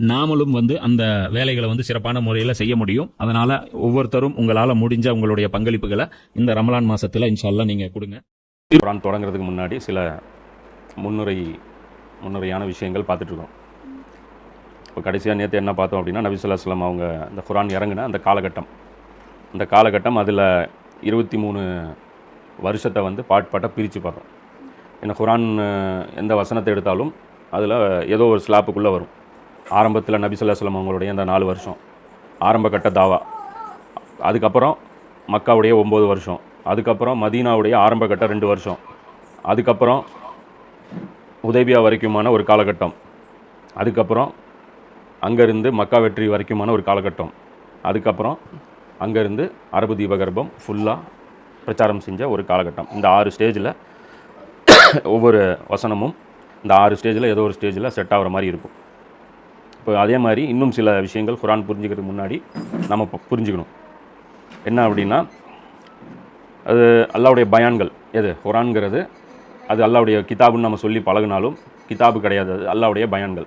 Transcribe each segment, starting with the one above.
நாமளும் வந்து அந்த வேலைகளை வந்து சிறப்பான முறையில் செய்ய முடியும். அதனால ஒவ்வொருத்தரும் உங்களால் முடிஞ்ச உங்களுடைய பங்களிப்புகளை இந்த ரமலான் மாதத்தில் இன்ஷால்லாம் நீங்கள் கொடுங்க. குரான் தொடங்குறதுக்கு முன்னாடி சில முன்னுரை முன்னுரையான விஷயங்கள் பார்த்துட்ருக்கோம். இப்போ கடைசியாக நேற்று என்ன பார்த்தோம் அப்படின்னா நபி அவங்க இந்த குரான் இறங்கின அந்த காலகட்டம். அந்த காலகட்டம் அதில் இருபத்தி மூணு வருஷத்தை வந்து பாட்பாட்டாக பிரித்து பார்த்தோம். இந்த குரான் எந்த வசனத்தை எடுத்தாலும் அதில் ஏதோ ஒரு ஸ்லாப்புக்குள்ளே வரும். ஆரம்பத்தில் நபிசுல்லாஸ்லம் அவங்களுடைய அந்த நாலு வருஷம். ஆரம்ப கட்ட தாவா. அதுக்கப்புறம் மக்காவுடைய ஒம்பது வருஷம். அதுக்கப்புறம் மதீனாவுடைய ஆரம்ப கட்ட ரெண்டு வருஷம். அதுக்கப்புறம் உதேபியா வரைக்குமான ஒரு காலகட்டம். அதுக்கப்புறம் அங்கேருந்து மக்கா வெற்றி வரைக்குமான ஒரு காலகட்டம். அதுக்கப்புறம் அங்கேருந்து அரபு தீபகர்பம் ஃபுல்லாக பிரச்சாரம் செஞ்ச ஒரு காலகட்டம். இந்த ஆறு ஸ்டேஜில் ஒவ்வொரு வசனமும் இந்த ஆறு ஸ்டேஜில் ஏதோ ஒரு ஸ்டேஜில் செட் ஆகிற மாதிரி இருக்கும். இப்போ அதே மாதிரி இன்னும் சில விஷயங்கள் குரான் புரிஞ்சுக்கிறதுக்கு முன்னாடி நம்ம புரிஞ்சுக்கணும். என்ன அப்படின்னா அது அல்லாவுடைய பயான்கள். எது? குரான்கிறது அது அல்லாவுடைய கிதாபுன்னு நம்ம சொல்லி பழகினாலும் கிதாபு கிடையாது. அது அல்லாவுடைய பயான்கள்.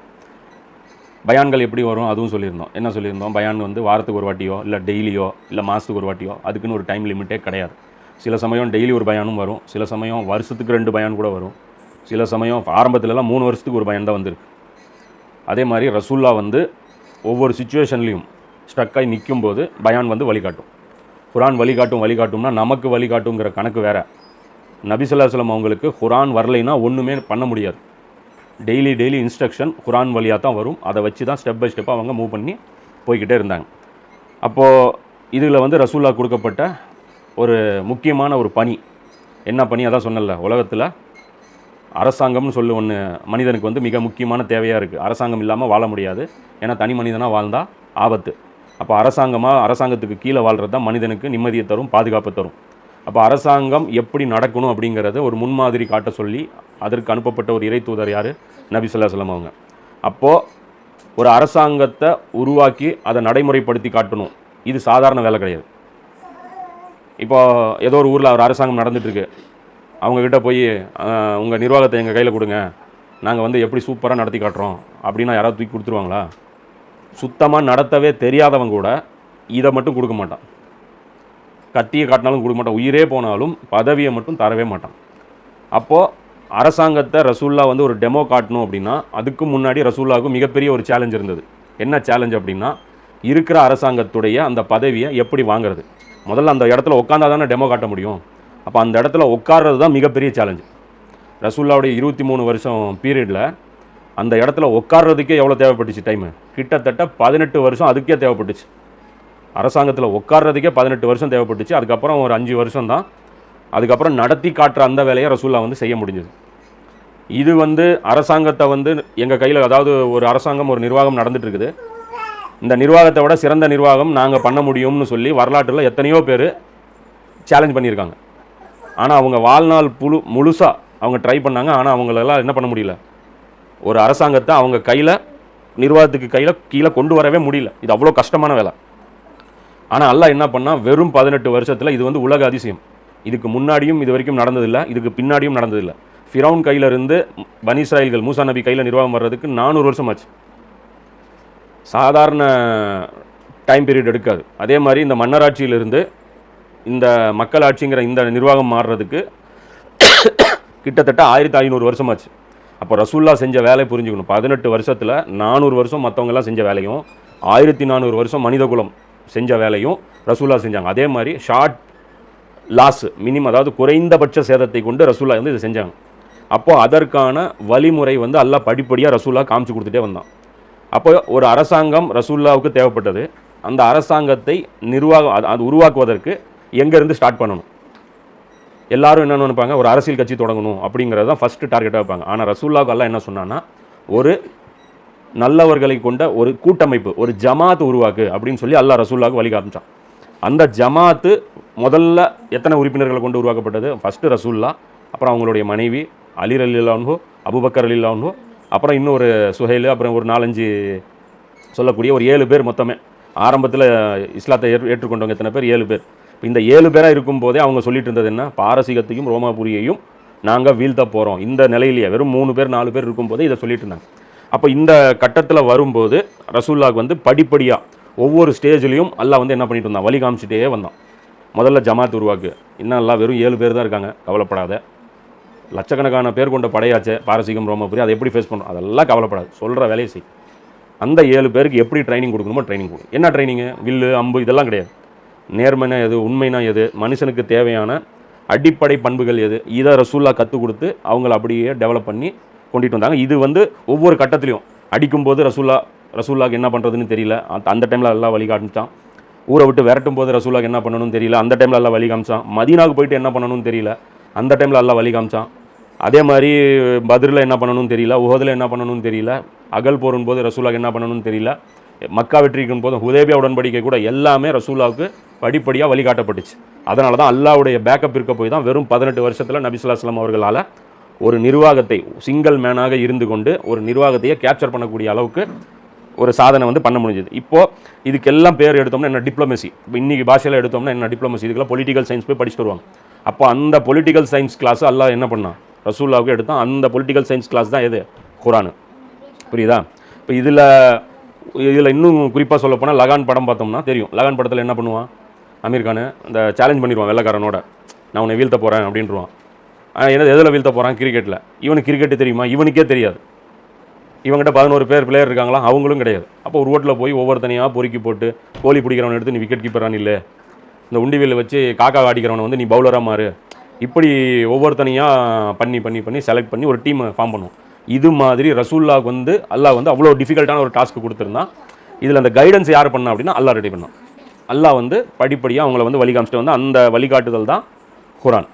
பயான்கள் எப்படி வரும்? அதுவும் சொல்லியிருந்தோம். என்ன சொல்லியிருந்தோம்? பயான் வந்து வாரத்துக்கு ஒரு வாட்டியோ இல்லை டெய்லியோ இல்லை மாதத்துக்கு ஒரு வாட்டியோ அதுக்குன்னு ஒரு டைம் லிமிட்டே கிடையாது. சில சமயம் டெய்லி ஒரு பயானும் வரும். சில சமயம் வருஷத்துக்கு ரெண்டு பயான் கூட வரும். சில சமயம் ஆரம்பத்துலலாம் மூணு வருஷத்துக்கு ஒரு பயன் தான் வந்திருக்கு. அதே மாதிரி ரசூல்லா வந்து ஒவ்வொரு சுச்சுவேஷன்லேயும் ஸ்ட்ரக்காகி நிற்கும் போது பயான் வந்து வழிகாட்டும். குரான் வழிகாட்டும் வழிகாட்டும்னா நமக்கு வழிகாட்டுங்கிற கணக்கு வேறு. நபிசுல்லாஸ்லம் அவங்களுக்கு குரான் வரலைன்னா ஒன்றுமே பண்ண முடியாது. டெய்லி டெய்லி இன்ஸ்ட்ரக்ஷன் குரான் வழியாக தான் வரும். அதை வச்சு தான் ஸ்டெப் பை ஸ்டெப்பாக அவங்க மூவ் பண்ணி போய்கிட்டே இருந்தாங்க. அப்போது இதில் வந்து ரசூல்லா கொடுக்கப்பட்ட ஒரு முக்கியமான ஒரு பணி. என்ன பணி? அதான் சொன்னல உலகத்தில் அரசாங்கம்னு சொல்லி ஒன்று மனிதனுக்கு வந்து மிக முக்கியமான தேவையாக இருக்குது அரசாங்கம் இல்லாமல் வாழ முடியாது. ஏன்னா தனி மனிதனாக வாழ்ந்தால் ஆபத்து. அப்போ அரசாங்கமாக அரசாங்கத்துக்கு கீழே வாழ்கிறது தான் மனிதனுக்கு நிம்மதியை தரும் பாதுகாப்பை தரும். அப்போ அரசாங்கம் எப்படி நடக்கணும் அப்படிங்கிறத ஒரு முன்மாதிரி காட்ட சொல்லி அதற்கு அனுப்பப்பட்ட ஒரு இறை தூதர் யார்? நபி ஸல்லல்லாஹு அவங்க. அப்போது ஒரு அரசாங்கத்தை உருவாக்கி அதை நடைமுறைப்படுத்தி காட்டணும். இது சாதாரண வேலை கிடையாது. இப்போ ஏதோ ஒரு ஊரில் ஒரு அரசாங்கம் நடந்துகிட்ருக்கு இருக்கு. அவங்கக்கிட்ட போய் உங்கள் நிர்வாகத்தை எங்கள் கையில் கொடுங்க. நாங்கள் வந்து எப்படி சூப்பராக நடத்தி காட்டுறோம். அப்படின்னா யாராவது தூக்கி கொடுத்துருவாங்களா? சுத்தமாக நடத்தவே தெரியாதவங்க கூட இதை மட்டும் கொடுக்க மாட்டான். கத்தியை காட்டினாலும் கொடுக்க மாட்டான். உயிரே போனாலும் பதவியை மட்டும் தரவே மாட்டான். அப்போது அரசாங்கத்தை ரசூல்லா வந்து ஒரு டெமோ காட்டணும் அப்படின்னா அதுக்கு முன்னாடி ரசூல்லாவுக்கு மிகப்பெரிய ஒரு சேலஞ்ச் இருந்தது. என்ன சேலஞ்ச் அப்படின்னா இருக்கிற அரசாங்கத்துடைய அந்த பதவியை எப்படி வாங்குறது? முதல்ல அந்த இடத்துல உட்காந்தா தானே டெமோ காட்ட முடியும்? அப்போ அந்த இடத்துல உட்கார்றது தான் மிகப்பெரிய சேலஞ்சு ரசூல்லாவுடைய இருபத்தி மூணு வருஷம் பீரியடில் அந்த இடத்துல உட்கார்றதுக்கே எவ்வளோ தேவைப்பட்டுச்சு டைமு கிட்டத்தட்ட பதினெட்டு வருஷம் அதுக்கே தேவைப்பட்டுச்சு. அரசாங்கத்தில் உட்கார்றதுக்கே பதினெட்டு வருஷம் தேவைப்பட்டுச்சு. அதுக்கப்புறம் ஒரு அஞ்சு வருஷம் தான் அதுக்கப்புறம் நடத்தி காட்டுற அந்த வேலையை ரசூல்லா வந்து செய்ய முடிஞ்சது. இது வந்து அரசாங்கத்தை வந்து எங்கள் கையில் அதாவது ஒரு அரசாங்கம் ஒரு நிர்வாகம் நடந்துட்டுருக்குது. இந்த நிர்வாகத்தை விட சிறந்த நிர்வாகம் நாங்கள் பண்ண முடியும்னு சொல்லி வரலாற்றில் எத்தனையோ பேர் சேலஞ்ச் பண்ணியிருக்காங்க. ஆனால் அவங்க வாழ்நாள் புழு முழுசாக அவங்க ட்ரை பண்ணாங்க. ஆனால் அவங்களெல்லாம் என்ன பண்ண முடியல? ஒரு அரசாங்கத்தை அவங்க கையில் நிர்வாகத்துக்கு கையில் கீழே கொண்டு வரவே முடியல. இது அவ்வளோ கஷ்டமான வேலை. ஆனால் அல்லாஹ் என்ன பண்ணால் வெறும் பதினெட்டு வருஷத்தில் இது வந்து உலக அதிசயம். இதுக்கு முன்னாடியும் இது வரைக்கும் நடந்ததில்லை. இதுக்கு பின்னாடியும் நடந்ததில்லை. ஃபிரௌன் கையிலிருந்து இருந்து பனி மூசா நபி கையில் நிர்வாகம் வர்றதுக்கு நானூறு வருஷம் ஆச்சு சாதாரண டைம் பீரியட் எடுக்காது. அதே மாதிரி இந்த மன்னராட்சியிலிருந்து இந்த மக்களாட்சிங்கிற இந்த நிர்வாகம் மாறுறதுக்கு கிட்டத்தட்ட ஆயிரத்தி ஐநூறு வருஷமாச்சு. அப்போ ரசூல்லா செஞ்ச வேலை புரிஞ்சுக்கணும். பதினெட்டு வருஷத்தில் நானூறு வருஷம் மற்றவங்கெல்லாம் செஞ்ச வேலையும் ஆயிரத்தி நானூறு வருஷம் மனிதகுலம் செஞ்ச வேலையும் ரசூல்லா செஞ்சாங்க. அதே மாதிரி ஷார்ட் லாஸ் மினிமம் அதாவது குறைந்தபட்ச சேதத்தை கொண்டு ரசூல்லா வந்து இதை செஞ்சாங்க. அப்போது அதற்கான வழிமுறை வந்து எல்லாம் படிப்படியாக ரசூல்லா காமிச்சு கொடுத்துட்டே வந்தான். அப்போ ஒரு அரசாங்கம் ரசூல்லாவுக்கு தேவைப்பட்டது. அந்த அரசாங்கத்தை நிர்வாகம் அது- அது உருவாக்குவதற்கு எங்கேருந்து ஸ்டார்ட் பண்ணணும்? எல்லாரும் என்ன நினைப்பாங்க? ஒரு அரசியல் கட்சி தொடங்கணும் அப்படிங்கிறது தான் ஃபஸ்ட்டு டார்கெட்டாக வைப்பாங்க. ஆனால் ரசூல்லாவுக்கு எல்லாம் என்ன சொன்னான்னா ஒரு நல்லவர்களை கொண்ட ஒரு கூட்டமைப்பு ஒரு ஜமாத் உருவாக்கு அப்படின்னு சொல்லி அல்லா ரசூல்லாவுக்கு வழி காமிச்சான். அந்த ஜமாத்து முதல்ல எத்தனை உறுப்பினர்களை கொண்டு உருவாக்கப்பட்டது? ஃபஸ்ட்டு ரசூல்லா அப்புறம் அவங்களுடைய மனைவி அலிர் அலிலான்ஹோ அபுபக்கர் அலிலான்ஹோ அப்புறம் இன்னொரு சுஹைல் அப்புறம் ஒரு நாலஞ்சு சொல்லக்கூடிய ஒரு ஏழு பேர் மொத்தமே. ஆரம்பத்தில் இஸ்லாத்தை ஏற் ஏற்றுக்கொண்டவங்க எத்தனை பேர்? ஏழு பேர். இந்த ஏழு பேராக இருக்கும் போதே அவங்க சொல்லிட்டு இருந்தது என்ன? பாரசீகத்தையும் ரோமாபுரியையும் நாங்கள் வீழ்த்த போகிறோம் இந்த நிலையிலேயே வெறும் மூணு பேர் நாலு பேர் இருக்கும்போதே இதை சொல்லிட்டு இருந்தாங்க. அப்போ இந்த கட்டத்தில் வரும்போது ரசூல்லாவுக்கு வந்து படிப்படியாக ஒவ்வொரு ஸ்டேஜ்லேயும் அல்லா வந்து என்ன பண்ணிட்டு இருந்தான்? வழி காமிச்சிட்டே வந்தான். முதல்ல ஜமாத் உருவாக்கு. இன்னும் எல்லாம் வெறும் ஏழு பேர் தான் இருக்காங்க. கவலைப்படாத. லட்சக்கணக்கான பேர் கொண்ட படையாச்சே பாரசீகம் ரோமபுரி அதை எப்படி ஃபேஸ் பண்ணுறோம் அதெல்லாம் கவலைப்படாது. சொல்கிற வேலையை செய். அந்த ஏழு பேருக்கு எப்படி ட்ரைனிங் கொடுக்கணுமோ ட்ரைனிங் கொடுக்கும் என்ன ட்ரைனிங்கு வில்லு அம்பு இதெல்லாம் கிடையாது. நேர்மைனா எது உண்மைனா எது மனுஷனுக்கு தேவையான அடிப்படை பண்புகள் எது இதை ரசூல்லா கற்றுக் கொடுத்து அவங்கள அப்படியே டெவலப் பண்ணி கொண்டுட்டு வந்தாங்க. இது வந்து ஒவ்வொரு கட்டத்துலையும். அடிக்கும்போது ரசூல்லா ரசூல்லாக்கு என்ன பண்ணுறதுன்னு தெரியல. அந்த அந்த டைமில் எல்லாம் வழி காமிச்சான். ஊரை விட்டு விரட்டும் போது ரசூல்லாக்கு என்ன பண்ணணும்னு தெரியல. அந்த டைமில் எல்லாம் வழி காமிச்சான். மதீனாவுக்கு போயிட்டு என்ன பண்ணணும்னு தெரியல. அந்த டைமில் எல்லாம் வழி காமிச்சான். அதே மாதிரி பதிரில் என்ன பண்ணணும்னு தெரியல. உகதில் என்ன பண்ணணும்னு தெரியல. அகல் போரும் போது ரசூலாக்கு என்ன பண்ணணும்னு தெரியல. மக்கா வெற்றிக்கும் போது ஹுதேபியா உடன்படிக்கை கூட எல்லாமே ரசூலாவுக்கு படிப்படியாக வழிகாட்டப்பட்டுச்சு. அதனால தான் அல்லாவுடைய பேக்கப் இருக்க போய் தான் வெறும் பதினெட்டு வருஷத்தில் நபிசுல்லாஸ்லாம் அவர்களால் ஒரு நிர்வாகத்தை சிங்கிள் மேனாக இருந்து கொண்டு ஒரு நிர்வாகத்தையே கேப்சர் பண்ணக்கூடிய அளவுக்கு ஒரு சாதனை வந்து பண்ண முடிஞ்சது. இப்போது இதுக்கெல்லாம் பேர் எடுத்தோம்னா என்ன? டிப்ளமசி இப்போ இன்றைக்கி பாஷையில் எடுத்தோம்னா என்ன டிப்ளமசி இதுக்கெல்லாம் பொலிட்டிக்கல் சயின்ஸ் போய் படிச்சுட்டு வருவாங்க. அப்போ அந்த பொலிட்டிக்கல் சயின்ஸ் கிளாஸ் அல்லா என்ன பண்ணான்? ரசூல்லாவுக்கு எடுத்தான். அந்த பொலிட்டிக்கல் சயின்ஸ் கிளாஸ் தான் எது? குரானு புரியுதா? இப்போ இதில் இதில் இன்னும் குறிப்பாக சொல்ல போனால் லகான் படம் பார்த்தோம்னா தெரியும். லகான் படத்தில் என்ன பண்ணுவான்? அமீர் கானு இந்த சேலஞ்ச் பண்ணிடுவான் வெள்ளக்காரனோட. நான் உன்னை வீழ்த்த போகிறேன் அப்படின்றான் ஆனால் எதில் வீழ்த்த போகிறான் கிரிக்கெட்டில் இவனுக்கு கிரிக்கெட் தெரியுமா? இவனுக்கே தெரியாது. இவங்ககிட்ட பதினோரு பேர் பிளேயர் இருக்காங்களா? அவங்களும் கிடையாது. அப்போ ஒரு ரோட்டில் போய் ஒவ்வொருத்தனையாக பொறுக்கி போட்டு கோழி பிடிக்கிறவனை எடுத்து நீ விக்கெட் கீப்பரான் இல்லை இந்த உண்டிவில்ல வச்சு காக்கா அடிக்கிறவனை வந்து நீ பவுலராக மாறு. இப்படி ஒவ்வொருத்தனையாக பண்ணி பண்ணி பண்ணி செலக்ட் பண்ணி ஒரு டீமை ஃபார்ம் பண்ணுவோம். இது மாதிரி ரசூல்லாவுக்கு வந்து அல்லாஹ் வந்து அவ்வளோ டிஃபிகல்ட்டான ஒரு டாஸ்க் கொடுத்துருந்தான். இதில் அந்த கைடன்ஸ் யார் பண்ணா அப்படின்னா அல்லாஹ் ரெடி பண்ணான். அல்லாஹ் வந்து படிப்படியாக அவங்கள வந்து வழி காமிச்சிட்டு வந்து அந்த வழிகாட்டுதல் தான் குரான்.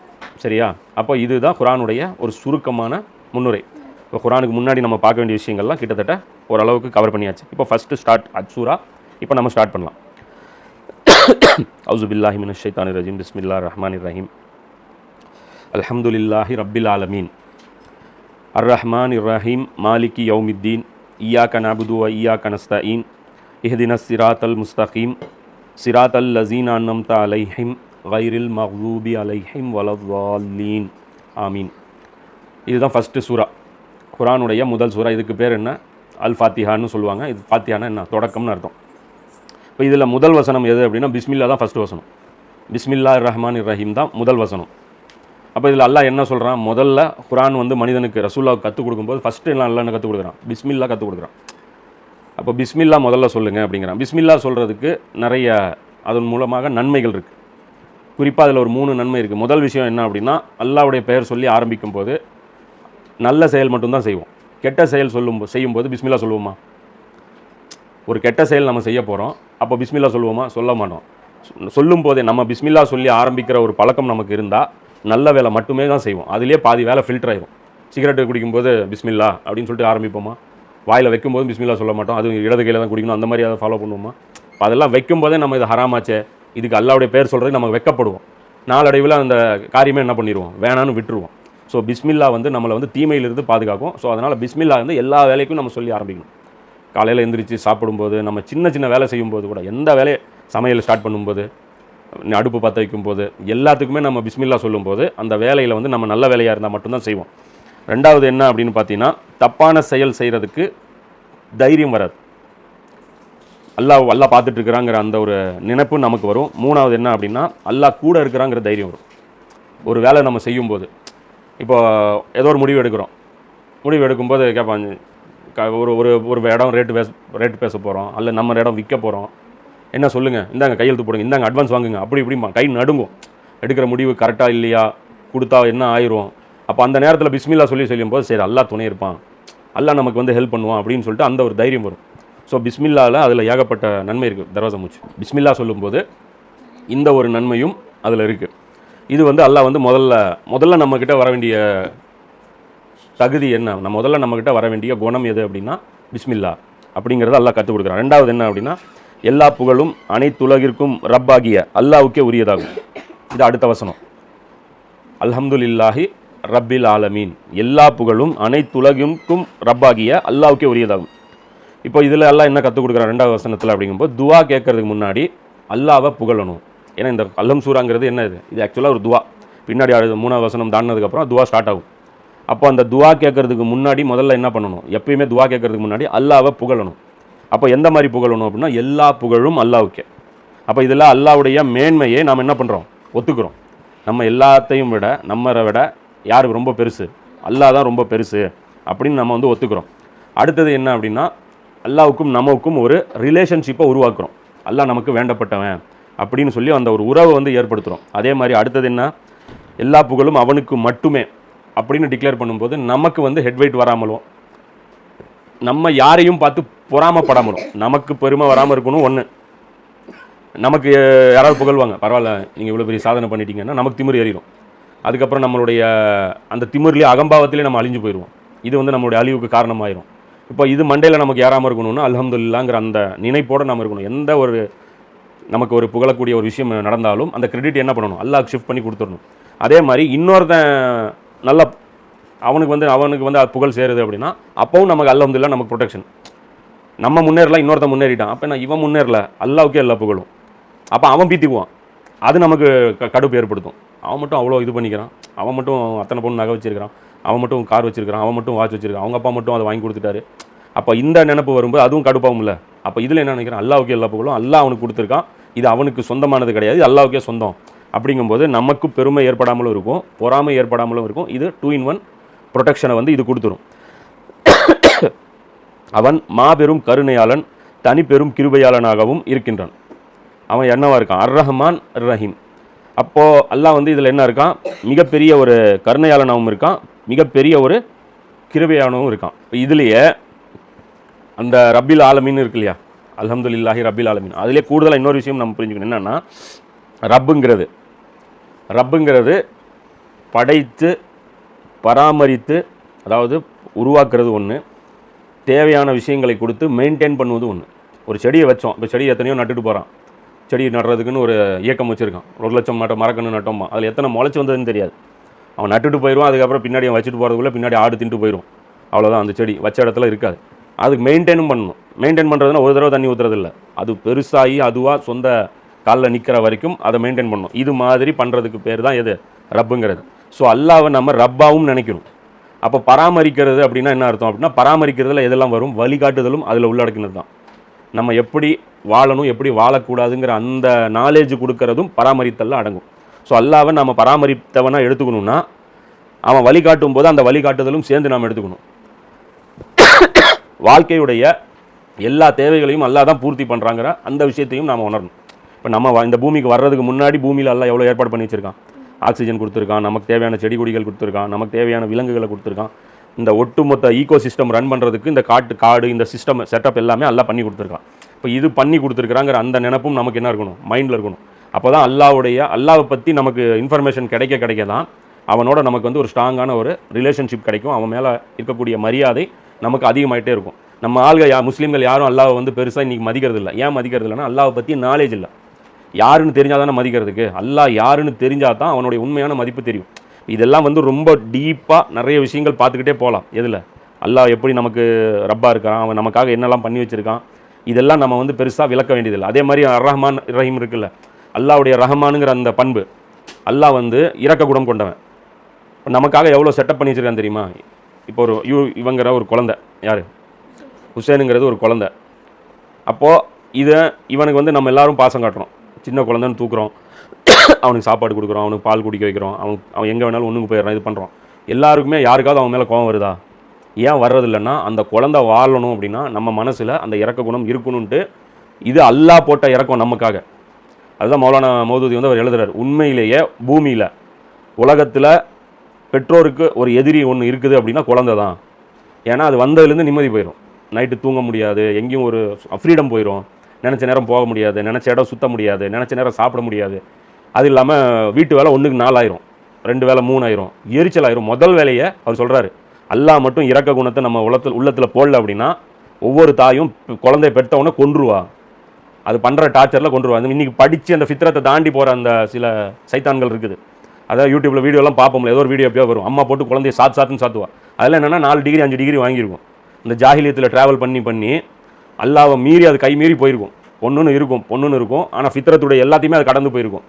சரியா? அப்போ இதுதான் குரானுடைய ஒரு சுருக்கமான முன்னுரை. இப்போ குரானுக்கு முன்னாடி நம்ம பார்க்க வேண்டிய விஷயங்கள்லாம் கிட்டத்தட்ட ஓரளவுக்கு கவர் பண்ணியாச்சு. இப்போ ஃபஸ்ட்டு ஸ்டார்ட் அச்சூரா இப்போ நம்ம ஸ்டார்ட் பண்ணலாம். அவுசுபில்லாஹிமின் ஷைத்தானி ரஜீம். பிஸ்மில்லா ரஹ்மான் ரஹீம். அலமதுல்லாஹி ரபில் ஆலமீன். அர் ரஹ்மான் ரஹீம் மாலிகி யௌமித்தீன் இய்யாக்க நபுது வ இய்யாக்க நஸ்தஈன் இஹ்தின சிராத்தல் முஸ்தகீம் சிராத்தல் லசீன் த அலைஹிம் வைரில் மஹூபி அலைஹிம் வலவாலீன் ஆமீன் இதுதான் ஃபஸ்ட்டு சூரா குரானுடைய முதல் சூரா இதுக்கு பேர் என்ன? அல் ஃபாத்திஹான்னு சொல்லுவாங்க. இது ஃபாத்திஹானா என்ன? தொடக்கம்னு அர்த்தம். இப்போ இதில் முதல் வசனம் எது அப்படின்னா பிஸ்மில்லா தான் ஃபஸ்ட்டு வசனம். பிஸ்மில்லா ரஹ்மான் ரஹீம் தான் முதல் வசனம். அப்போ இதில் அல்லாஹ் என்ன சொல்கிறான் முதல்ல குரான் வந்து மனிதனுக்கு ரசூல்லாவுக்கு கற்றுக் கொடுக்கும்போது ஃபஸ்ட்டு எல்லாம் அல்லா என்ன கற்றுக் கொடுக்குறான்? பிஸ்மில்லா கற்றுக் கொடுக்குறான். அப்போ பிஸ்மில்லா முதல்ல சொல்லுங்கள் அப்படிங்கிறான். பிஸ்மில்லா சொல்கிறதுக்கு நிறைய அதன் மூலமாக நன்மைகள் இருக்குது குறிப்பாக அதில் ஒரு மூணு நன்மை இருக்குது முதல் விஷயம் என்ன அப்படின்னா அல்லாவுடைய பெயர் சொல்லி ஆரம்பிக்கும் போது நல்ல செயல் மட்டும்தான் செய்வோம். கெட்ட செயல் சொல்லும் செய்யும்போது பிஸ்மில்லா சொல்லுவோமா? ஒரு கெட்ட செயல் நம்ம செய்ய போகிறோம் அப்போ பிஸ்மில்லா சொல்லுவோமா? சொல்ல மாட்டோம். சொல்லும் போதே நம்ம பிஸ்மில்லா சொல்லி ஆரம்பிக்கிற ஒரு பழக்கம் நமக்கு இருந்தால் நல்ல வேலை மட்டுமே தான் செய்வோம். அதுலேயே பாதி வேலை ஃபில்டர் ஆயிரும். சிகரெட் குடிக்கும்போது பிஸ்மில்லா அப்படின்னு சொல்லிட்டு ஆரம்பிப்போமா? வாயில் வைக்கும்போது பிஸ்மில்லா சொல்ல மாட்டோம். அதுவும் இடது கையில் தான் குடிக்கணும். அந்த மாதிரி அதை ஃபாலோ பண்ணுவோமா? அதெல்லாம் வைக்கும்போதே நம்ம இது ஹராமாச்சே. இதுக்கு அல்லாவுடைய பேர் சொல்கிறது நம்ம வெக்கப்படுவோம். நாளடைவில் அந்த காரியமே என்ன பண்ணிடுவோம் வேணான்னு விட்டுருவோம். ஸோ பிஸ்மில்லா வந்து நம்மளை வந்து தீமையிலிருந்து பாதுகாக்கும். ஸோ அதனால் பிஸ்மில்லா வந்து எல்லா வேலைக்கும் நம்ம சொல்லி ஆரம்பிக்கணும். காலையில் எழுந்திரிச்சு சாப்பிடும்போது நம்ம சின்ன சின்ன வேலை செய்யும்போது கூட எந்த வேலையை சமையல் ஸ்டார்ட் பண்ணும்போது அடுப்பு பற்ற வைக்கும் போது எல்லாத்துக்குமே நம்ம பிஸ்மில்லா சொல்லும்போது அந்த வேலையில் வந்து நம்ம நல்ல வேலையாக இருந்தால் மட்டும்தான் செய்வோம். ரெண்டாவது என்ன அப்படின்னு பார்த்தீங்கன்னா தப்பான செயல் செய்கிறதுக்கு தைரியம் வராது. அல்லாஹ் அல்லாஹ் பார்த்துட்ருக்குறாங்கிற அந்த ஒரு நினைப்பு நமக்கு வரும். மூணாவது என்ன அப்படின்னா அல்லாஹ் கூட இருக்கிறாங்கிற தைரியம் வரும். ஒரு வேலை நம்ம செய்யும்போது. இப்போ ஏதோ ஒரு முடிவு எடுக்கிறோம். முடிவு எடுக்கும்போது கேட்பாங்க க- ஒரு ஒரு ஒரு இடம் ரேட்டு பேச ரேட்டு பேச போகிறோம் அல்ல நம்ம இடம் விற்க போகிறோம் என்ன சொல்லுங்கள் இந்தாங்க கையெழுத்து போடுங்க. இந்தாங்க அட்வான்ஸ் வாங்குங்க. அப்படி இப்படிமா கை நடுங்கும். எடுக்கிற முடிவு கரெக்டாக இல்லையா? கொடுத்தா என்ன ஆயிரும்? அப்போ அந்த நேரத்தில் பிஸ்மில்லா சொல்லி சொல்லும்போது சரி அல்லா துணை இருப்பான். அல்லாஹ் நமக்கு வந்து ஹெல்ப் பண்ணுவான் அப்படின்னு சொல்லிட்டு அந்த ஒரு தைரியம் வரும். ஸோ பிஸ்மில்லாவில் அதில் ஏகப்பட்ட நன்மை இருக்குது தர்வாசா மூச்சு. பிஸ்மில்லா சொல்லும்போது இந்த ஒரு நன்மையும் அதில் இருக்குது இது வந்து அல்லாஹ் வந்து முதல்ல முதல்ல நம்மக்கிட்ட வர வேண்டிய தகுதி என்ன? நம்ம முதல்ல நம்மக்கிட்ட வர வேண்டிய குணம் எது அப்படின்னா பிஸ்மில்லா. அப்படிங்கிறத அல்லாஹ் கற்றுக் கொடுக்குறான். ரெண்டாவது என்ன அப்படின்னா எல்லா புகழும் அனைத்துலகிற்கும் ரப்பாகிய அல்லாவுக்கே உரியதாகும். இது அடுத்த வசனம். அல்ஹம்துலில்லாஹி ரப்பில் ஆலமீன். எல்லா புகழும் அனைத்துலகிற்கும் ரப்பாகிய அல்லாவுக்கே உரியதாகும். இப்போ இதில் எல்லாம் என்ன கற்றுக் கொடுக்குறான் ரெண்டாவது வசனத்தில் அப்படிங்கும்போது துவா கேட்கறதுக்கு முன்னாடி அல்லாவை புகழணும். ஏன்னா இந்த அல்லம் சூறாங்கிறது என்ன இது? இது ஆக்சுவலாக ஒரு துவா. பின்னாடி அடுத்த மூணாவது வசனம் தாண்டினதுக்கப்புறம் துவா ஸ்டார்ட் ஆகும். அப்போ அந்த துவா கேட்கறதுக்கு முன்னாடி முதல்ல என்ன பண்ணணும்? எப்பயுமே துவா கேட்கறதுக்கு முன்னாடி அல்லாவை புகழணும். அப்போ எந்த மாதிரி புகழணும் அப்படின்னா எல்லா புகழும் அல்லாவுக்கே. அப்போ இதில் அல்லாவுடைய மேன்மையை நாம் என்ன பண்ணுறோம் ஒத்துக்கிறோம். நம்ம எல்லாத்தையும் விட நம்மளை விட யாருக்கு ரொம்ப பெருசு? அல்லாஹ் தான் ரொம்ப பெருசு அப்படின்னு நம்ம வந்து ஒத்துக்கிறோம். அடுத்தது என்ன அப்படின்னா அல்லாவுக்கும் நமக்கும் ஒரு ரிலேஷன்ஷிப்பை உருவாக்குறோம். அல்லாஹ் நமக்கு வேண்டப்பட்டவன் அப்படின்னு சொல்லி அந்த ஒரு உறவை வந்து ஏற்படுத்துகிறோம் அதே மாதிரி அடுத்தது என்ன? எல்லா புகழும் அவனுக்கு மட்டுமே அப்படின்னு டிக்ளேர் பண்ணும்போது நமக்கு வந்து ஹெட் வெயிட் வராமலும் நம்ம யாரையும் பார்த்து பொறாமப்படாமலும் நமக்கு பெருமை வராமல் இருக்கணும் ஒன்று நமக்கு யாராவது புகழ்வாங்க. பரவாயில்ல நீங்கள் இவ்வளோ பெரிய சாதனை பண்ணிட்டீங்கன்னா நமக்கு திமிர் ஏறிடும் அதுக்கப்புறம் நம்மளுடைய அந்த திமிர்லேயே அகம்பாவத்திலே நம்ம அழிஞ்சு போயிடுவோம் இது வந்து நம்மளுடைய அழிவுக்கு காரணமாயிரும். இப்போ இது மண்டையில் நமக்கு ஏறாமல் இருக்கணும்னா அலமதுல்லாங்கிற அந்த நினைப்போடு நம்ம இருக்கணும். எந்த ஒரு நமக்கு ஒரு புகழக்கூடிய ஒரு விஷயம் நடந்தாலும் அந்த கிரெடிட் என்ன பண்ணணும்? அல்லாஹ் ஷிஃப்ட் பண்ணி கொடுத்துடணும். அதே மாதிரி இன்னொருத்தன் நல்லா அவனுக்கு வந்து அவனுக்கு வந்து அது புகழ் சேருது அப்படின்னா அப்பவும் நமக்கு அல்ஹம்துலில்லாஹ் நமக்கு ப்ரொடெக்ஷன் நம்ம முன்னேறலாம் இன்னொருத்தன் முன்னேறிட்டான். அப்போ நான் இவன் முன்னேறல அல்லாவுக்கே எல்லா புகழும். அப்போ அவன் பீத்திக்குவான். அது நமக்கு க- கடுப்பு ஏற்படுத்தும். அவன் மட்டும் அவ்வளோ இது பண்ணிக்கிறான். அவன் மட்டும் அத்தனை பொண்ணு நகை வச்சிருக்கிறான். அவன் மட்டும் கார் வச்சிருக்கிறான். அவன் மட்டும் வாட்ச் வச்சிருக்கான் அவங்க அப்பா மட்டும் அதை வாங்கி கொடுத்துட்டாரு. அப்போ இந்த நினப்பு வரும்போது அதுவும் கடுப்பாகும்ல அப்போ இதில் என்ன நினைக்கிறேன்? அல்லாவுக்கே எல்லா புகழும். அல்லா அவனுக்கு கொடுத்துருக்கான். இது அவனுக்கு சொந்தமானது கிடையாது. இது அல்லாவுக்கே சொந்தம். அப்படிங்கும்போது நமக்கு பெருமை ஏற்படாமலும் இருக்கும். பொறாமை ஏற்படாமலும் இருக்கும். இது டூ இன் ஒன் ப்ரொடெக்ஷனை வந்து இது கொடுத்துரும். அவன் மாபெரும் கருணையாளன் தனி பெரும் கிருபையாளனாகவும் இருக்கின்றான். அவன் என்னவாக இருக்கான்? அர் ரஹ்மான் ரஹீம். அப்போது அல்லாஹ் வந்து இதில் என்ன இருக்கான்? மிகப்பெரிய ஒரு கருணையாளனாகவும் இருக்கான் மிகப்பெரிய ஒரு கிருபையானவும் இருக்கான். இப்போ இதுலேயே அந்த ரப்பில் ஆலமீன் இருக்கு இல்லையா? அல்ஹம்துலில்லாஹி ரபில் ஆலமின். அதிலே கூடுதலாக இன்னொரு விஷயம் நம்ம புரிஞ்சுக்கணும். என்னென்னா ரப்புங்கிறது ரப்புங்கிறது படைத்து பராமரித்து அதாவது உருவாக்குறது ஒன்று தேவையான விஷயங்களை கொடுத்து மெயின்டைன் பண்ணுவது ஒன்று ஒரு செடியை வச்சோம். இப்போ செடியை எத்தனையோ நட்டுட்டு போகிறான் செடி நடுறதுக்குன்னு ஒரு இயக்கம் வச்சுருக்கான். ஒரு லட்சம் நட்ட மரக்கன்று நட்டோமா? அதில் எத்தனை முளைச்சி வந்ததுன்னு தெரியாது. அவன் நட்டுட்டு போயிடுவான் அதுக்கப்புறம் பின்னாடி அவன் வச்சுட்டு போகிறதுக்குள்ளே பின்னாடி ஆடு தின்ட்டு போயிடும் அவ்வளோதான் அந்த செடி. வச்ச இடத்துல இருக்காது. அதுக்கு மெயின்டைனும் பண்ணணும். மெயின்டைன் பண்ணுறதுனா ஒரு தடவை தண்ணி ஊற்றுறதில்ல அது பெருசாகி அதுவாக சொந்த காலில் நிற்கிற வரைக்கும் அதை மெயின்டைன் பண்ணணும். இது மாதிரி பண்ணுறதுக்கு பேர் தான் எது? ரப்புங்கிறது. ஸோ அல்லாவை நம்ம ரப்பாவும் நினைக்கணும். அப்போ பராமரிக்கிறது அப்படின்னா என்ன அர்த்தம் அப்படின்னா பராமரிக்கிறதுல எதெல்லாம் வரும்? வழிகாட்டுதலும் அதில் உள்ளடக்கினது தான் நம்ம எப்படி வாழணும் எப்படி வாழக்கூடாதுங்கிற அந்த நாலேஜ் கொடுக்கறதும் பராமரித்தல் அடங்கும். ஸோ அல்லாவை நம்ம பராமரித்தவனாக எடுத்துக்கணும்னா அவன் வழிகாட்டும் போது அந்த வழிகாட்டுதலும் சேர்ந்து நாம் எடுத்துக்கணும். வாழ்க்கையுடைய எல்லா தேவைகளையும் அல்லா தான் பூர்த்தி பண்ணுறாங்கிற அந்த விஷயத்தையும் நாம் உணரணும். இப்போ நம்ம இந்த பூமிக்கு வர்றதுக்கு முன்னாடி பூமியில் எல்லாம் எவ்வளோ ஏற்பாடு பண்ணி வச்சுருக்கான்? ஆக்சிஜன் கொடுத்துருக்கான் நமக்கு தேவையான செடி கொடிகள் கொடுத்துருக்கான் நமக்கு தேவையான விலங்குகளை கொடுத்துருக்கான். இந்த ஒட்டுமொத்த ஈகோ சிஸ்டம் ரன் பண்ணுறதுக்கு இந்த காட்டு காடு இந்த சிஸ்டம் செட்டப் எல்லாமே அல்லாஹ் பண்ணி கொடுத்துருக்கான். இப்போ இது பண்ணி கொடுத்துருக்குறாங்கிற அந்த நினப்பும் நமக்கு என்ன இருக்கணும்? மைண்டில் இருக்கணும். அப்போ தான் அல்லாவுடைய அல்லாவை பற்றி நமக்கு இன்ஃபர்மேஷன் கிடைக்க கிடைக்க தான் அவனோட நமக்கு வந்து ஒரு ஸ்ட்ராங்கான ஒரு ரிலேஷன்ஷிப் கிடைக்கும். அவன் மேலே இருக்கக்கூடிய மரியாதை நமக்கு அதிகமாகிட்டே இருக்கும். நம்ம ஆள்கள் யா முஸ்லீம்கள் யாரும் அல்லாவை வந்து பெருசாக இன்றைக்கி மதிக்கிறது இல்லை ஏன் மதிக்கிறது இல்லைன்னா அல்லாவை பற்றி நாலேஜ் இல்லை. யாருன்னு தெரிஞ்சால் தானே மதிக்கிறதுக்கு? அல்லாஹ் யாருன்னு தெரிஞ்சால் தான் அவனுடைய உண்மையான மதிப்பு தெரியும். இதெல்லாம் வந்து ரொம்ப டீப்பாக நிறைய விஷயங்கள் பார்த்துக்கிட்டே போகலாம். எதில்? அல்லாஹ் எப்படி நமக்கு ரப்பா இருக்கான்? அவன் நமக்காக என்னெல்லாம் பண்ணி வச்சுருக்கான்? இதெல்லாம் நம்ம வந்து பெருசாக விளக்க வேண்டியதில்லை. அதே மாதிரி அர் ரஹ்மான் ரஹீம் இருக்குல்ல அல்லாவுடைய ரஹமானுங்கிற அந்த பண்பு அல்லாஹ் வந்து இறக்க குடம் கொண்டவன். நமக்காக எவ்வளோ செட்டப் பண்ணி வச்சிருக்கான் தெரியுமா? இப்போ ஒரு யூ இவங்கிற ஒரு குழந்த யார்? ஹுசேனுங்கிறது ஒரு குழந்த. அப்போது இதை இவனுக்கு வந்து நம்ம எல்லாரும் பாசம் காட்டுறோம். சின்ன குழந்தைன்னு தூக்குறோம். அவனுக்கு சாப்பாடு கொடுக்குறோம் அவனுக்கு பால் குடிக்க வைக்கிறோம் அவன் அவன் எங்கே வேணாலும் ஒன்றுக்கு போயிடுறான் இது பண்ணுறோம் எல்லாருக்குமே யாருக்காவது அவன் மேலே கோவம் வருதா? ஏன் வர்றதில்லைன்னா அந்த குழந்தை வாழணும் அப்படின்னா நம்ம மனசில் அந்த இறக்க குணம் இருக்கணும்ன்ட்டு இது அல்லாஹ் போட்ட இறக்கம் நமக்காக. அதுதான் மௌலானா மௌதூதி வந்து அவர் எழுதுறாரு உண்மையிலேயே பூமியில் உலகத்தில் பெற்றோருக்கு ஒரு எதிரி ஒன்று இருக்குது அப்படின்னா குழந்தை தான். ஏன்னா அது வந்ததுலேருந்து நிம்மதி போயிடும் நைட்டு தூங்க முடியாது எங்கேயும் ஒரு ஃப்ரீடம் போயிடும் நினச்ச நேரம் போக முடியாது நினச்ச இடம் சுத்த முடியாது நினச்ச நேரம் சாப்பிட முடியாது. அது இல்லாமல் வீட்டு வேலை ஒன்றுக்கு நாலாயிரும் ரெண்டு வேலை மூணு எரிச்சல் ஆயிரும். முதல் வேலையை அவர் சொல்கிறாரு அல்லா மட்டும் இறக்க குணத்தை நம்ம உள்ளத்தில் உள்ளத்தில் போடல அப்படின்னா ஒவ்வொரு தாயும் குழந்தைய பெற்றவொன்னே கொன்றுவா. அது பண்ணுற டார்ச்சரில் கொண்டுருவா இன்றைக்கி படித்து அந்த ஃபித்ரத்தை தாண்டி போகிற அந்த சில சைத்தான்கள் இருக்குது. அதாவது யூடியூப்பில் வீடியோலாம் பார்ப்போம்ல ஏதோ ஒரு வீடியோ எப்பயோ வரும். அம்மா போட்டு குழந்தைய சாத்து சாத்துன்னு சாத்துவா. அதில் என்னென்னா நாலு டிகிரி அஞ்சு டிகிரி வாங்கியிருக்கும் இந்த ஜாகிலியத்தில் ட்ராவல் பண்ணி பண்ணி அல்லாவை மீறி அது கை மீறி போயிருக்கும். பொண்ணுன்னு இருக்கும் பொண்ணுன்னு இருக்கும். ஆனால் ஃபித்ரத்துடைய எல்லாத்தையுமே அது கடந்து போயிருக்கும்.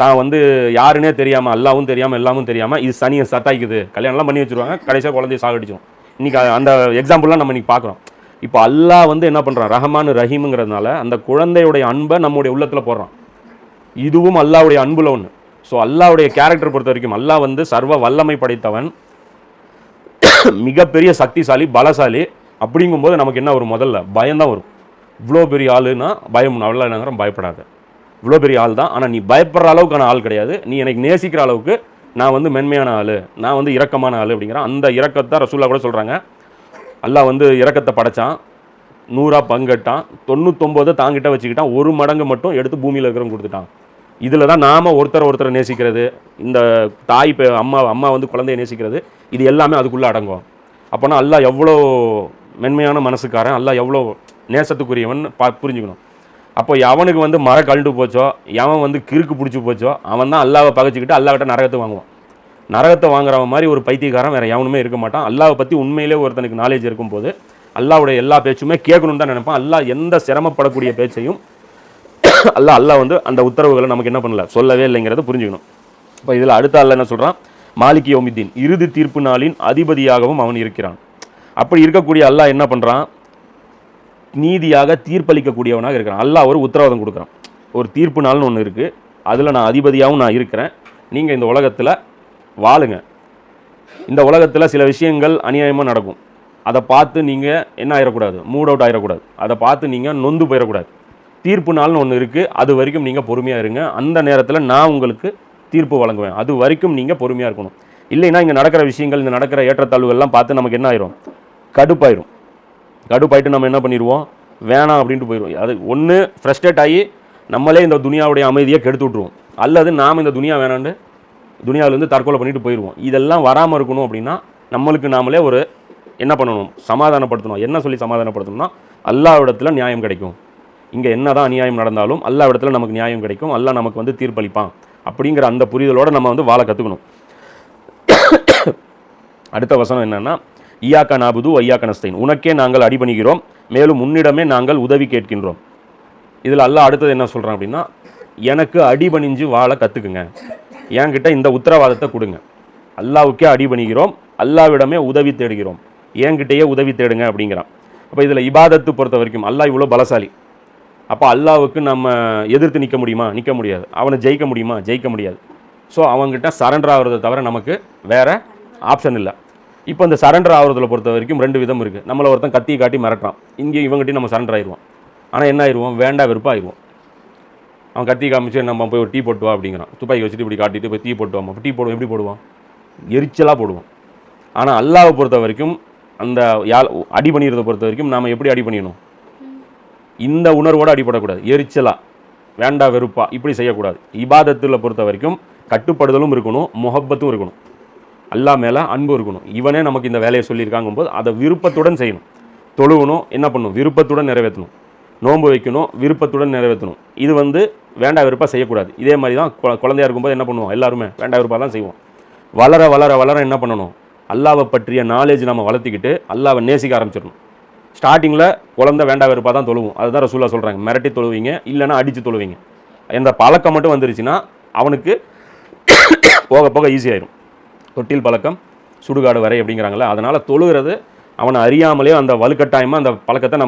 தான் வந்து யாருன்னே தெரியாமல் அல்லாவும் தெரியாமல் எல்லாமும் தெரியாமல் இது சனியை சத்தாய்க்குது கல்யாணம்லாம் பண்ணி வச்சிருவாங்க கடைசியாக குழந்தைய சாகடிச்சிடும் இன்றைக்கி அந்த எக்ஸாம்பிள்லாம் நம்ம இன்றைக்கி பார்க்குறோம். இப்போ அல்லாஹ் வந்து என்ன பண்ணுறான் ரஹமானு ரஹீமுங்கிறதுனால அந்த குழந்தையுடைய அன்பை நம்முடைய உள்ளத்தில் போடுறான். இதுவும் அல்லாஹ்வுடைய அன்புல ஒன்று ஸோ அல்லாவுடைய கேரக்டர் பொறுத்த வரைக்கும் அல்லா வந்து சர்வ வல்லமை படைத்தவன் மிகப்பெரிய சக்திசாலி பலசாலி. அப்படிங்கும்போது நமக்கு என்ன வரும் முதல்ல? பயம்தான் வரும். இவ்வளோ பெரிய ஆளுனா பயம் அவ்வளோ நேரம் பயப்படாத. இவ்வளோ பெரிய ஆள் தான். ஆனால் நீ பயப்படுற அளவுக்கான ஆள் கிடையாது. நீ எனக்கு நேசிக்கிற அளவுக்கு நான் வந்து மென்மையான ஆள். நான் வந்து இரக்கமான ஆள் அப்படிங்கிறான் அந்த இரக்கத்தை ரசூல்லா கூட சொல்கிறாங்க அல்லாஹ் வந்து இரக்கத்தை படைச்சான். நூறா பங்கட்டான். தொண்ணூத்தொம்போதை தாங்கிட்ட வச்சுக்கிட்டான். ஒரு மடங்கு மட்டும் எடுத்து பூமியில் இருக்கிறவங்க கொடுத்துட்டான் இதில் தான் நாம் ஒருத்தர் ஒருத்தரை நேசிக்கிறது. இந்த தாய் இப்போ அம்மா அம்மா வந்து குழந்தைய நேசிக்கிறது. இது எல்லாமே அதுக்குள்ளே அடங்கும். அப்போனா அல்லா எவ்வளோ மென்மையான மனசுக்காரன். அல்லாஹ் எவ்வளோ நேசத்துக்குரியவன் பா புரிஞ்சுக்கணும். அப்போ எவனுக்கு வந்து மர கழண்டு போச்சோ எவன் வந்து கிறுக்கு பிடிச்சி போச்சோ அவன் தான் அல்லாவை பகைச்சிக்கிட்டு அல்லாவிட்ட நரகத்தை வாங்குவான். நரகத்தை வாங்குறவன் மாதிரி ஒரு பைத்தியக்காரன் வேறு எவனுமே இருக்க மாட்டான். அல்லாவை பற்றி உண்மையிலே ஒருத்தனுக்கு நாலேஜ் இருக்கும்போது அல்லாவுடைய எல்லா பேச்சுமே கேட்கணும்னு தான் நினைப்பான். அல்லா எந்த சிரமப்படக்கூடிய பேச்சையும் அல்லாஹ் அல்லாஹ் வந்து அந்த உத்தரவுகளை நமக்கு என்ன பண்ணல? சொல்லவே இல்லைங்கிறத புரிஞ்சுக்கணும். இப்போ இதில் அடுத்த அல்ல என்ன சொல்கிறான் மாலிக் யோமித்தீன். இறுதி தீர்ப்பு நாளின் அதிபதியாகவும் அவன் இருக்கிறான். அப்படி இருக்கக்கூடிய அல்லாஹ் என்ன பண்ணுறான் நீதியாக தீர்ப்பளிக்கக்கூடியவனாக இருக்கிறான். அல்லாஹ் ஒரு உத்தரவாதம் கொடுக்குறான். ஒரு தீர்ப்பு நாள்னு ஒன்று இருக்குது அதில் நான் அதிபதியாகவும் நான் இருக்கிறேன். நீங்கள் இந்த உலகத்தில் வாழுங்க. இந்த உலகத்தில் சில விஷயங்கள் அநியாயமாக நடக்கும். அதை பார்த்து நீங்கள் என்ன ஆயிடக்கூடாது மூட் அவுட் ஆயிடக்கூடாது அதை பார்த்து நீங்கள் நொந்து போயிடக்கூடாது தீர்ப்பு நாள்னு ஒன்று இருக்குது அது வரைக்கும் நீங்கள் பொறுமையாக இருங்க. அந்த நேரத்தில் நான் உங்களுக்கு தீர்ப்பு வழங்குவேன். அது வரைக்கும் நீங்கள் பொறுமையாக இருக்கணும். இல்லைன்னா இங்கே நடக்கிற விஷயங்கள் இந்த நடக்கிற ஏற்றத்தாழ்வுகள்லாம் பார்த்து நமக்கு என்ன ஆயிரும்? கடுப்பாயிரும். கடுப்பாயிட்டு நம்ம என்ன பண்ணிடுவோம் வேணாம் அப்படின்ட்டு போயிடுவோம் அது ஒன்று ஃப்ரஸ்ட்ரேட் ஆகி நம்மளே இந்த துனியாவுடைய அமைதியை கெடுத்து விட்ருவோம் அல்லது நாம் இந்த துனியா வேணாண்டு துனியாவிலேருந்து தற்கொலை பண்ணிட்டு போயிடுவோம் இதெல்லாம் வராமல் இருக்கணும் அப்படின்னா நம்மளுக்கு நாமளே ஒரு என்ன பண்ணணும்? சமாதானப்படுத்தணும். என்ன சொல்லி சமாதானப்படுத்தணும்னா அல்லாவிடத்தில் நியாயம் கிடைக்கும். இங்கே என்னதான் அநியாயம் நடந்தாலும் அல்லாவிடத்தில் நமக்கு நியாயம் கிடைக்கும். அல்லா நமக்கு வந்து தீர்ப்பளிப்பான். அப்படிங்கிற அந்த புரிதலோடு நம்ம வந்து வாழ கற்றுக்கணும் அடுத்த வசனம் என்னென்னா ஈயாக்க நாபுது ஐயாக்க நஸ்தைன். உனக்கே நாங்கள் அடிபணிகிறோம். மேலும் உன்னிடமே நாங்கள் உதவி கேட்கின்றோம். இதில் அல்லாஹ் அடுத்தது என்ன சொல்கிறான் அப்படின்னா எனக்கு அடிபணிஞ்சு வாழ கற்றுக்குங்க என்கிட்ட இந்த உத்தரவாதத்தை கொடுங்க. அல்லாவுக்கே அடிபணிகிறோம். அல்லாவிடமே உதவி தேடுகிறோம். என்கிட்டயே உதவி தேடுங்க அப்படிங்கிறான். அப்போ இதில் இபாதத்து பொறுத்த வரைக்கும் அல்லாஹ் இவ்வளோ பலசாலி. அப்போ அல்லாவுக்கு நம்ம எதிர்த்து நிற்க முடியுமா? நிற்க முடியாது. அவனை ஜெயிக்க முடியுமா? ஜெயிக்க முடியாது. ஸோ அவங்ககிட்ட சரண்டர் ஆகிறத தவிர நமக்கு வேறு ஆப்ஷன் இல்லை. இப்போ இந்த சரண்டர் ஆகிறதுல பொறுத்த வரைக்கும் ரெண்டு விதம் இருக்குது நம்மளை ஒருத்தன் கத்தியை காட்டி மிரட்டுறான். இங்கே இவங்ககிட்டயும் நம்ம சரண்டர் ஆயிடுவோம் ஆனால் என்ன ஆயிடுவோம் வேண்டா வெறுப்பாக ஆயிடுவோம் அவன் கத்தி காமிச்சு நம்ம போய் ஒரு டீ போட்டுவா அப்படிங்கிறான். துப்பாக்கி வச்சுட்டு இப்படி காட்டிட்டு போய் டீ போட்டு அப்போ டீ போடுவோம். எப்படி போடுவான்? எரிச்சலாக போடுவோம் ஆனால் அல்லாவை பொறுத்த வரைக்கும் அந்த யாழ் அடி பண்ணிடுறத பொறுத்த வரைக்கும் நாம் எப்படி அடி பண்ணிடணும்? இந்த உணர்வோடு அடிபடக்கூடாது. எரிச்சலாக வேண்டா வெறுப்பா. இப்படி செய்யக்கூடாது. இபாதத்தில் பொறுத்த வரைக்கும் கட்டுப்படுதலும் இருக்கணும் முகப்பத்தும் இருக்கணும். அல்லாஹ் மேலே அன்பு இருக்கணும். இவனே நமக்கு இந்த வேலையை சொல்லியிருக்காங்கும் போது அதை விருப்பத்துடன் செய்யணும். தொழுவணும் என்ன பண்ணணும்? விருப்பத்துடன் நிறைவேற்றணும். நோன்பு வைக்கணும் விருப்பத்துடன் நிறைவேற்றணும். இது வந்து வேண்டா விருப்பாக செய்யக்கூடாது. இதே மாதிரி தான் குழந்தையாக குழந்தையா இருக்கும்போது என்ன பண்ணுவோம்? எல்லாருமே வேண்டா விருப்பாக தான் செய்வோம். வளர வளர வளர என்ன பண்ணணும்? அல்லாவை பற்றிய நாலேஜ் நம்ம வளர்த்திக்கிட்டு அல்லாவை நேசிக்க ஆரம்பிச்சிடணும். ஸ்டார்டிங்கில் குழந்தை வேண்டா வெறுப்பா தான் தொழுவும். அதுதான் ரசூலா சொல்கிறாங்க மிரட்டி தொழுவீங்க இல்லைன்னா அடித்து தொழுவீங்க. இந்த பழக்கம் மட்டும் வந்துருச்சுன்னா அவனுக்கு போக போக ஈஸியாயிரும் தொட்டில் பழக்கம் சுடுகாடு வரை அப்படிங்கிறாங்களே அதனால் தொழுகிறது அவனை அறியாமலே அந்த வலுக்கட்டாயமாக அந்த பழக்கத்தை நம்ம